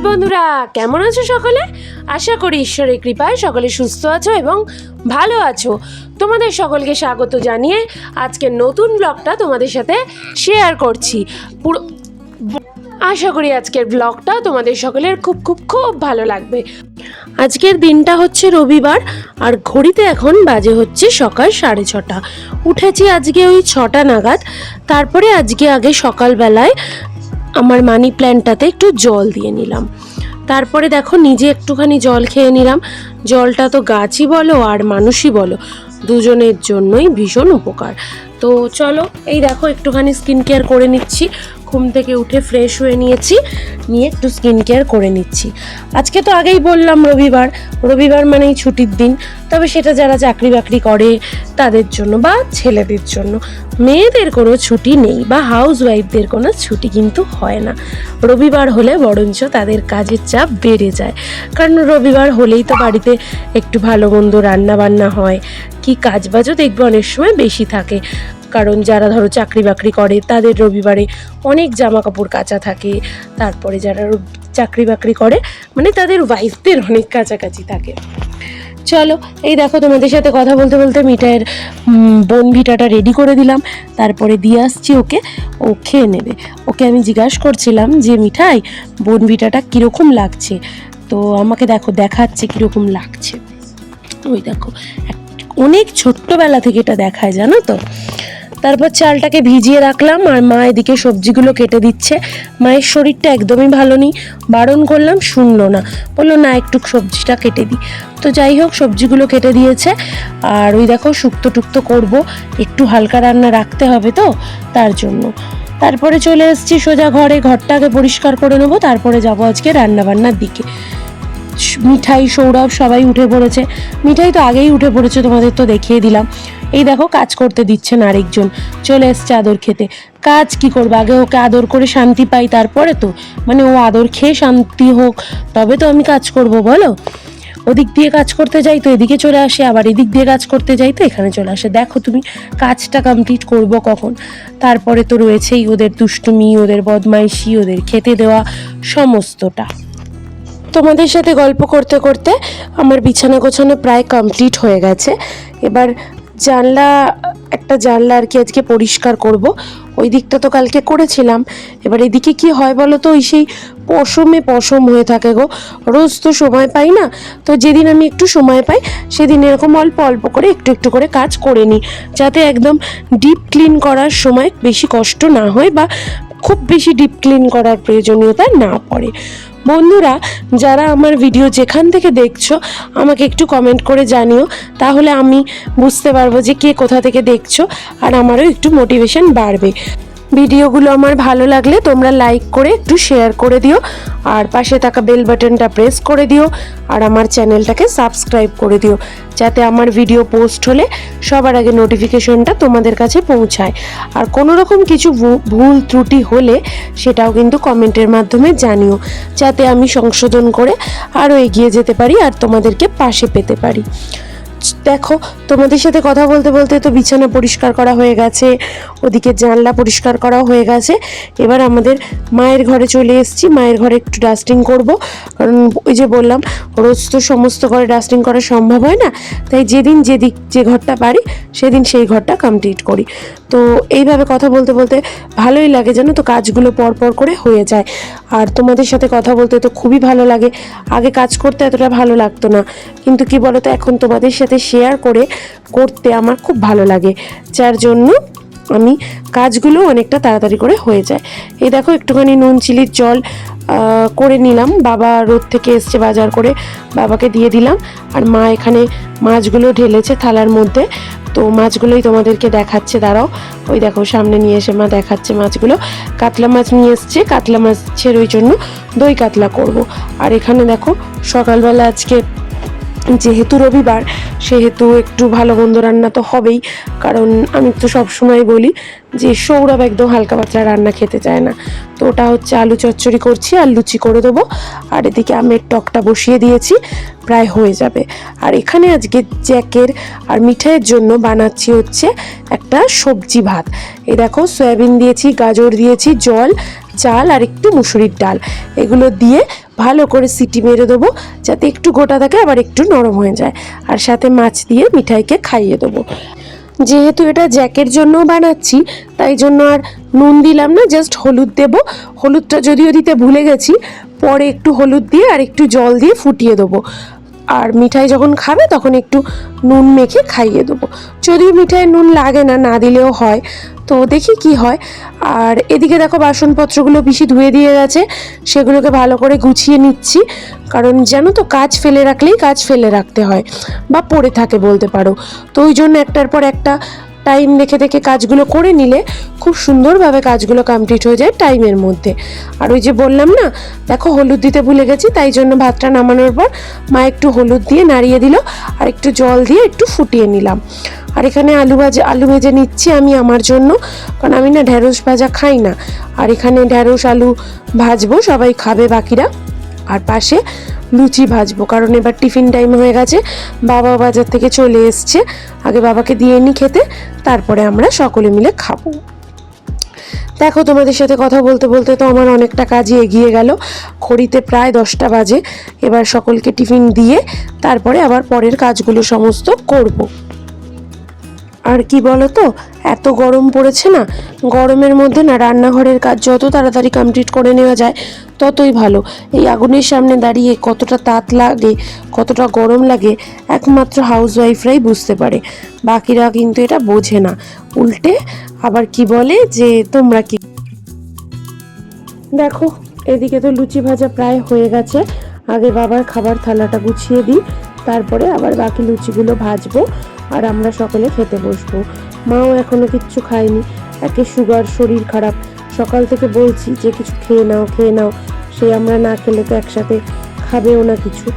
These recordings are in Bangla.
সুপ্রভাত বন্ধুরা, কেমন আছো সকলে? আশা করি ঈশ্বরের কৃপায় সকলে সুস্থ আছো এবং ভালো আছো। তোমাদের সকলকে স্বাগত জানিয়ে আজকের নতুন ব্লগটা তোমাদের সাথে শেয়ার করছি। পুরো আশা করি আজকের ব্লগটা তোমাদের সকলের খুব খুব খুব ভালো লাগবে। আজকের দিনটা হচ্ছে রবিবার, আর ঘড়িতে এখন বাজে হচ্ছে সকাল সাড়ে ছটা। উঠেছি আজকে ওই ছটা নাগাদ। তারপরে আজকে আগে সকালবেলায় আমার মানি প্ল্যান্টটাতে একটু জল দিয়ে নিলাম। তারপরে দেখো নিজে একটুখানি জল খেয়ে নিলাম। জলটা তো গাছই বলো আর মানুষই বলো, দুজনের জন্যই ভীষণ উপকার। তো চলো, এই দেখো একটুখানি স্কিন কেয়ার করে নিচ্ছি। ঘুম থেকে উঠে ফ্রেশ হয়ে নিয়েছি, নিয়ে একটু স্কিন কেয়ার করে নিচ্ছি। আজকে তো আগেই বললাম রবিবার রবিবার মানেই ছুটির দিন। তবে সেটা যারা চাকরি বাকরি করে তাদের জন্য বা ছেলেদের জন্য। মেয়েদের কোনো ছুটি নেই বা হাউস ওয়াইফদের কোনো ছুটি কিন্তু হয় না। রবিবার হলে বরঞ্চ তাদের কাজের চাপ বেড়ে যায়। কারণ রবিবার হলেই তো বাড়িতে একটু ভালো মন্দ রান্নাবান্না হয়। কি কাজ বাজও দেখবে অনেক সময় বেশি থাকে। কারণ যারা ধরো চাকরি বাকরি করে, তাদের রবিবারে অনেক জামা কাপড় কাচা থাকে। তারপরে যারা চাকরি বাকরি করে মানে তাদের ওয়াইফদের অনেক কাছাকাছি থাকে। চলো, এই দেখো তোমাদের সাথে কথা বলতে বলতে বোন ভিটাটা রেডি করে দিলাম। তারপরে দিয়ে আসছি ওকে, ও খেয়ে নেবে। ওকে আমি জিজ্ঞাসা করছিলাম যে, মিঠাই ভিটাটা কীরকম লাগছে? তো আমাকে দেখো, দেখাচ্ছে কীরকম লাগছে। ওই দেখো অনেক ছোট্টবেলা থেকে এটা দেখায়, জানো তো? তারপর চালটাকে ভিজিয়ে রাখলাম আর মা এদিকে সবজিগুলো কেটে দিচ্ছে। মায়ের শরীরটা একদমই ভালো নেই। বারণ করলাম, শুনলো না। বলল, না, একটু সবজিটা কেটে দিই। তো যাই হোক, সবজিগুলো কেটে দিয়েছে। আর ওই দেখো, শুক্তো টুক্তো করব। একটু হালকা রান্না রাখতে হবে তো, তার জন্য। তারপরে চলে এসেছি সোজা ঘরে। ঘরটাকে পরিষ্কার করে নেব, তারপরে যাব আজকে রান্না বান্নার দিকে। মিঠাই, সৌরভ সবাই উঠে পড়েছে। মিঠাই তো আগেই উঠে পড়েছে, তোমাদের তো দেখিয়ে দিলাম। এই দেখো, কাজ করতে দিচ্ছেন আরেকজন। চলে এসছে আদর খেতে। কাজ কি করবে? আগে ওকে আদর করে শান্তি পাই, তারপরে তো? মানে ও আদর খেয়ে শান্তি হোক, তবে তো আমি কাজ করব, বলো? ওদিক দিয়ে কাজ করতে যাই তো এদিকে চলে আসে, আবার এদিক দিয়ে কাজ করতে যাই তো এখানে চলে আসে। দেখো তুমি, কাজটা কমপ্লিট করব কখন? তারপরে তো রয়েছেই ওদের দুষ্টুমি, ওদের বদমাইশি, ওদের খেতে দেওয়া, সমস্তটা। তোমাদের সাথে গল্প করতে করতে আমার বিছানা গোছানো প্রায় কমপ্লিট হয়ে গেছে। এবার জানলা, একটা জানলা আর কি আজকে পরিষ্কার করব। ওই দিকটা তো কালকে করেছিলাম। এবার এদিকে কি হয় বলো তো ওই সেই পশমে পশম হয়ে থাকে গো। রোজ তো সময় পাই না, তো যেদিন আমি একটু সময় পাই, সেদিন এরকম অল্প অল্প করে একটু একটু করে কাজ করে নিই। যাতে একদম ডিপ ক্লিন করার সময় বেশি কষ্ট না হয় বা খুব বেশি ডিপ ক্লিন করার প্রয়োজনীয়তা না পড়ে। বন্ধুরা, যারা আমার ভিডিও যেখান থেকে দেখছ, আমাকে একটু কমেন্ট করে জানিও। তাহলে আমি বুঝতে পারব যে কে কোথা থেকে দেখছ, আর আমারও একটু মোটিভেশন বাড়বে। ভিডিওগুলো আমার ভালো লাগলে তোমরা লাইক করে একটু শেয়ার করে দিও। আর পাশে থাকা বেল বাটনটা প্রেস করে দিও আর আমার চ্যানেলটাকে সাবস্ক্রাইব করে দিও, যাতে আমার ভিডিও পোস্ট হলে সবার আগে নোটিফিকেশনটা তোমাদের কাছে পৌঁছায়। আর কোনো রকম কিছু ভুল ত্রুটি হলে সেটাও কিন্তু কমেন্টের মাধ্যমে জানিও, যাতে আমি সংশোধন করে আরও এগিয়ে যেতে পারি আর তোমাদেরকে পাশে পেতে পারি। দেখো, তোমাদের সাথে কথা বলতে বলতে তো বিছানা পরিষ্কার করা হয়ে গেছে, ওদিকে জানলা পরিষ্কার করা হয়ে গেছে। এবার আমাদের মায়ের ঘরে চলে এসেছি, মায়ের ঘরে একটু ডাস্টিং করব। কারণ ওই যে বললাম, রোজ তো সমস্ত ঘরে ডাস্টিং করা সম্ভব হয় না। তাই যেদিন যেদিক যে ঘরটা পারি, সেদিন সেই ঘরটা কমপ্লিট করি। তো এইভাবে কথা বলতে বলতে ভালোই লাগে জানো তো? কাজগুলো পর পর করে হয়ে যায়। আর তোমাদের সাথে কথা বলতে তো খুবই ভালো লাগে। আগে কাজ করতে এতটা ভালো লাগতো না। কিন্তু কি বলতো? এখন তোমাদের সাথে শেয়ার করে করতে আমার খুব ভালো লাগে। যার জন্য আমি কাজগুলো অনেকটা তাড়াতাড়ি করে হয়ে যায়। এই দেখো, একটুখানি নুন, চিলির জল করে নিলাম। বাবা রোদ থেকে এসছে বাজার করে বাবাকে দিয়ে দিলাম। আর মা এখানে মাছগুলো ঢেলেছে থালার মধ্যে। তো মাছগুলোই তোমাদেরকে দেখাচ্ছে, দাঁড়াও। ওই দেখো, সামনে নিয়ে এসে মা দেখাচ্ছে মাছগুলো। কাতলা মাছ নিয়ে এসছে, কাতলা মাছের ওই জন্য দই কাতলা করব। আর এখানে দেখো, সকালবেলা আজকে যেহেতু রবিবার, সেহেতু একটু ভালো মন্দ রান্না তো হবেই। কারণ আমি তো সবসময় বলি যে সৌরভ একদম হালকা পাতলা রান্না খেতে চায় না। তো ওটা হচ্ছে আলু চচ্চড়ি করছি, আর লুচি করে দেবো। আর এদিকে আমের টকটা বসিয়ে দিয়েছি, প্রায় হয়ে যাবে। আর এখানে আজকে জ্যাকের আর মিঠাইয়ের জন্য বানাচ্ছি হচ্ছে একটা সবজি ভাত। এই দেখো, সয়াবিন দিয়েছি, গাজর দিয়েছি, জল, চাল, আর একটু মুসুরির ডাল। এগুলো দিয়ে ভালো করে সিটি মেরে দেবো, যাতে একটু গোটা থাকে, আবার একটু নরম হয়ে যায়। আর সাথে মাছ দিয়ে মিঠাইকে খাইয়ে দেবো। যেহেতু এটা জ্যাকের জন্য বানাচ্ছি, তাই জন্য আর নুন দিলাম না জাস্ট হলুদ দেব। হলুদটা যদিও দিতে ভুলে গেছি, পরে একটু হলুদ দিয়ে আর একটু জল দিয়ে ফুটিয়ে দেবো। আর মিঠাই যখন খাবে তখন একটু নুন মেখে খাইয়ে দেবো। যদিও মিঠাই নুন লাগে না না দিলেও হয়। তো দেখি কি হয়। আর এদিকে দেখো বাসনপত্রগুলো বেশি ধুয়ে দিয়ে গেছে। সেগুলোকে ভালো করে গুছিয়ে নিচ্ছি। কারণ যেন তো, কাজ ফেলে রাখলেই কাজ ফেলে রাখতে হয়। বা পড়ে থাকে বলতে পারো। তো ওই জন্য একটার পর একটা টাইম দেখে দেখে কাজগুলো করে নিলে খুব সুন্দরভাবে কাজগুলো কমপ্লিট হয়ে যায় টাইমের মধ্যে। আর ওই যে বললাম না, দেখো হলুদ দিতে ভুলে গেছি, তাই জন্য ভাতটা নামানোর পর মা একটু হলুদ দিয়ে নাড়িয়ে দিল, আর একটু জল দিয়ে একটু ফুটিয়ে নিলাম। আর এখানে আলু ভাজা, আলু ভেজে নিচ্ছি আমি আমার জন্য, কারণ আমি না ঢ্যাঁড়স ভাজা খাই না। আর এখানে ঢ্যাঁড়স আলু ভাজবো, সবাই খাবে, বাকিরা আর পাশে লুচি ভাজবো, কারণ এবার টিফিন টাইম হয়ে গেছে বাবা বাজার থেকে চলে এসছে। আগে বাবাকে দিয়ে নি খেতে, তারপরে আমরা সকলে মিলে খাব। দেখো তোমাদের সাথে কথা বলতে বলতে তো আমার অনেকটা কাজই এগিয়ে গেল। খড়িতে প্রায় দশটা বাজে। এবার সকলকে টিফিন দিয়ে তারপরে আবার পরের কাজগুলো সমস্ত করব। আর কি বলো তো এত গরম পড়েছে না, গরমের মধ্যে না রান্নাঘরের কাজ যত তাড়াতাড়ি কমপ্লিট করে নেওয়া যায়, ততই ভালো। এই আগুনের সামনে দাঁড়িয়ে কতটা তাত লাগে, কতটা গরম লাগে, একমাত্র হাউস ওয়াইফরাই বুঝতে পারে। বাকিরা কিন্তু এটা বোঝে না। উল্টে আবার কি বলে যে, তোমরা কি দেখো, এদিকে তো লুচি ভাজা প্রায় হয়ে গেছে। আগে বাবার খাবার থালাটা গুছিয়ে দিই, তারপরে আবার বাকি লুচিগুলো ভাজবো। আর আমরা সকলে খেতে বসবো। মাও এখনও কিচ্ছু খায়নি। একে সুগার, শরীর খারাপ। সকাল থেকে বলছি যে, কিছু খেয়ে নাও খেয়ে নাও। সে আমরা না খেলে তো একসাথে খাবেও না কিছু।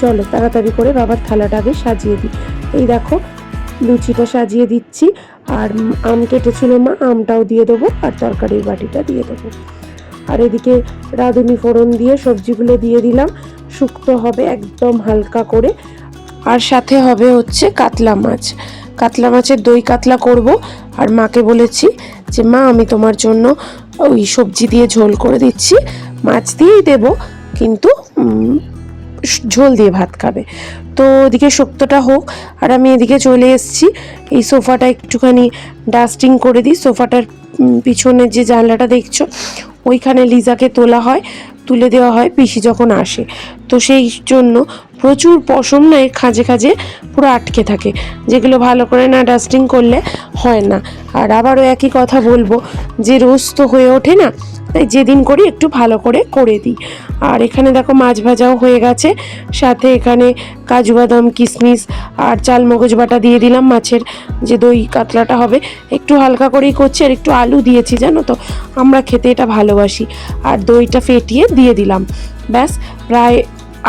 চলো তাড়াতাড়ি করে বাবার থালাটা আগে সাজিয়ে দিই। এই দেখো, লুচিটা সাজিয়ে দিচ্ছি। আর আম কেটেছিল মা, আমটাও দিয়ে দেবো আর তরকারির বাটিটা দিয়ে দেবো। আর এদিকে রাঁধুনি ফোড়ন দিয়ে সবজিগুলো দিয়ে দিলাম। শুক্তো হবে একদম হালকা করে। আর সাথে হবে হচ্ছে কাতলা মাছ। কাতলা মাছের দই কাতলা করব, আর মাকে বলেছি যে, মা, আমি তোমার জন্য ওই সবজি দিয়ে ঝোল করে দিচ্ছি। মাছ দিয়েই দেব, কিন্তু ঝোল দিয়ে ভাত খাবে। তো ওদিকে শুক্তোটা হোক, আর আমি এদিকে চলে এসেছি। এই সোফাটা একটুখানি ডাস্টিং করে দিই। সোফাটার পিছনের যে জানলাটা দেখছ, ওইখানে লিজাকে তোলা হয়। তুলে দেওয়া হয় পিসি যখন আসে। তো সেই জন্য প্রচুর পশম না, এর খাঁজে খাঁজে পুরো আটকে থাকে। যেগুলো ভালো করে না ডাস্টিং করলে হয় না। আর আবারও একই কথা বলব, যে রোজ তো হয়ে ওঠে না তাই যেদিন করি একটু ভালো করে করে দিই। আর এখানে দেখো মাছ ভাজাও হয়ে গেছে। সাথে এখানে কাজু বাদাম, কিশমিশ আর চাল মগজ বাটা দিয়ে দিলাম মাছের যে দই কাতলাটা হবে। একটু হালকা করেই করছি আর একটু আলু দিয়েছি, জানো তো? আমরা খেতে এটা ভালোবাসি। আর দইটা ফেটিয়ে দিয়ে দিলাম। ব্যাস, প্রায়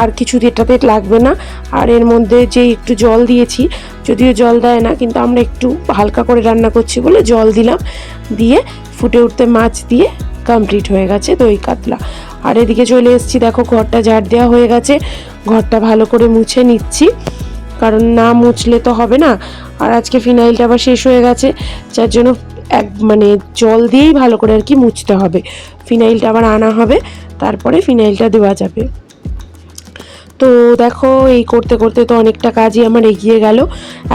আর কিছু এটাতে লাগবে না। আর এর মধ্যে যে একটু জল দিয়েছি, যদিও জল দেয় না, কিন্তু আমরা একটু হালকা করে রান্না করছি বলে জল দিলাম। দিয়ে ফুটে উঠতে মাছ দিয়ে কমপ্লিট হয়ে গেছে দই কাতলা। আর এদিকে চলে এসেছি, দেখো ঘরটা ঝাড় দেওয়া হয়ে গেছে। ঘরটা ভালো করে মুছে নিচ্ছি, কারণ না মুছলে তো হবে না। আর আজকে ফিনাইলটা আবার শেষ হয়ে গেছে, যার জন্য এক মানে জল দিয়েই ভালো করে আর কি মুছতে হবে। ফিনাইলটা আবার আনা হবে, তারপরে ফিনাইলটা দেওয়া যাবে। তো দেখো, এই করতে করতে তো অনেকটা কাজই আমার এগিয়ে গেল।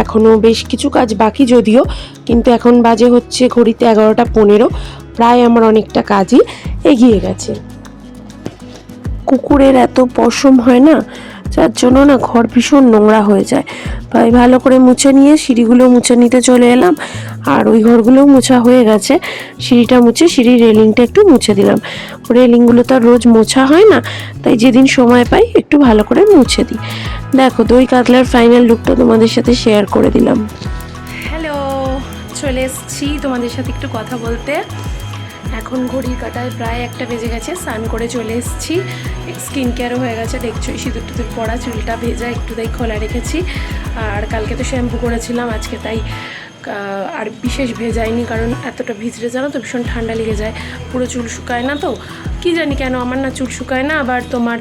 এখনও বেশ কিছু কাজ বাকি যদিও, কিন্তু এখন বাজে হচ্ছে ঘড়িতে এগারোটা পনেরো। প্রায় আমার অনেকটা কাজই এগিয়ে গেছে। কুকুরের এত পশম হয় না, যার জন্য না ঘর ভীষণ নোংরা হয়ে যায়। তাই ভালো করে মুছে নিয়ে সিঁড়িগুলো মুছে নিতে চলে এলাম, আর ওই ঘরগুলোও মোছা হয়ে গেছে। সিঁড়িটা মুছে সিঁড়ির রেলিংটা একটু মুছে দিলাম। রেলিংগুলো তো রোজ মোছা হয় না, তাই যেদিন সময় পাই একটু ভালো করে মুছে দিই। দেখো, দই কাতলার ফাইনাল লুকটা তোমাদের সাথে শেয়ার করে দিলাম। হ্যালো চলে এসছি তোমাদের সাথে একটু কথা বলতে। এখন ঘড়ির কাটায় প্রায় একটা বেজে গেছে, স্নান করে চলে এসেছি। স্কিন কেয়ারও হয়ে গেছে, দেখছ সিঁদুর টুদুর পড়া, চুলটা ভেজা, একটু তাই খোলা রেখেছি। আর কালকে তো শ্যাম্পু করেছিলাম, আজকে তাই আর বিশেষ ভেজাইনি, কারণ এতটা ভিজলে জানো তো, ভীষণ ঠান্ডা লেগে যায়। পুরো চুল শুকায় না তো, কি জানি কেন, আমার না চুল শুকায় না, আবার তোমার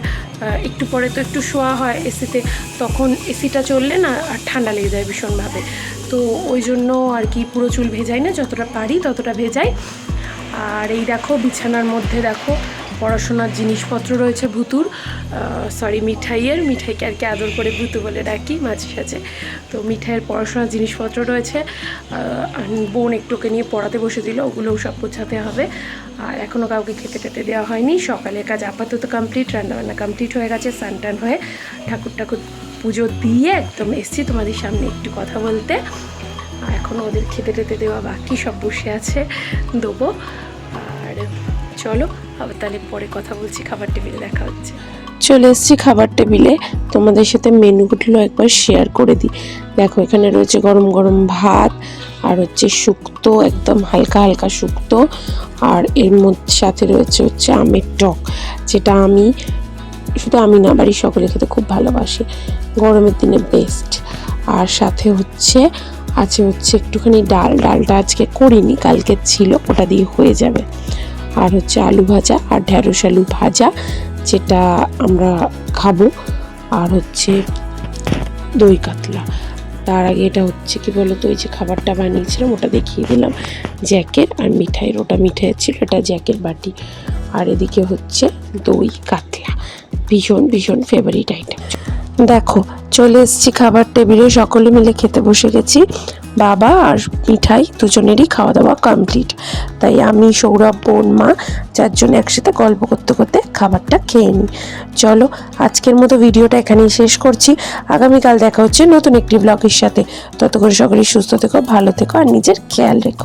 একটু পরে তো একটু শোয়া হয় এসিতে, তখন এসিটা চললে না, আর ঠান্ডা লেগে যায় ভীষণভাবে। তো ওই জন্য আর কি পুরো চুল ভেজাই না, যতটা পারি ততটা ভেজাই। আর এই দেখো, বিছানার মধ্যে দেখো, পড়াশোনার জিনিসপত্র রয়েছে ভুতুর। সরি মিঠাইয়ের। মিঠাইকে আর কি আদর করে ভুতু বলে ডাকি মাঝে সাঝে। তো মিঠাইয়ের পড়াশোনার জিনিসপত্র রয়েছে। বোন একটুকে নিয়ে পড়াতে বসে দিল, ওগুলোও সব গোছাতে হবে। আর এখনও কাউকে খেতে টেতে দেওয়া হয়নি। সকালের কাজ আপাতত কমপ্লিট রান্নাবান্না কমপ্লিট হয়ে গেছে স্নান টান হয়ে ঠাকুর ঠাকুর পুজো দিয়ে একদম এসছি তোমাদের সামনে একটু কথা বলতে। এখনও ওদের খেতে টেতে দেওয়া বাকি, সব বসে আছে, দেবো। আর চলো, আবার তাহলে পরে কথা বলছি, খাবার টেবিলে দেখা হচ্ছে। চলে এসেছি খাবার টেবিলে, তোমাদের সাথে মেনুগুলো একবার শেয়ার করে দিই। দেখো, এখানে রয়েছে গরম গরম ভাত, আর হচ্ছে শুক্তো, একদম হালকা হালকা শুক্তো, আর এর মধ্যে সাথে রয়েছে হচ্ছে আমের টক, যেটা আমি, শুধু আমি না, বাড়ির সকলে খেতে খুব ভালোবাসি, গরমের দিনে বেস্ট আর সাথে হচ্ছে আছে হচ্ছে একটুখানি ডাল। ডালটা আজকে করিনি, কালকে ছিল, ওটা দিয়ে হয়ে যাবে। আর হচ্ছে আলু ভাজা আর ঢ্যাঁড়স আলু ভাজা, যেটা আমরা খাব। আর হচ্ছে দই কাতলা। তার আগে এটা হচ্ছে কি বলতো, ওই যে খাবারটা বানিয়েছিলাম, ওটা দেখিয়ে দিলাম। জ্যাকের আর মিঠাইয়ের ওটা মিঠাইয়ের ছিল, এটা জ্যাকের বাটি। আর এদিকে হচ্ছে দই কাতলা। ভীষণ ভীষণ ফেভারিট আইটেম দেখো চলে এসেছি খাবার টেবিলে, সকলে মিলে খেতে বসে গেছি। বাবা আর মিঠাই দুজনেরই খাওয়া দাওয়া কমপ্লিট তাই আমি, সৌরভ, বোন, মা চারজন একসাথে গল্প করতে করতে খাবারটা খেয়ে নিই। চলো, আজকের মতো ভিডিওটা এখানেই শেষ করছি। আগামীকাল দেখা হচ্ছে নতুন একটি ব্লগের সাথে। ততক্ষণ সকলেই সুস্থ থেকো, ভালো থেকো আর নিজের খেয়াল রেখো।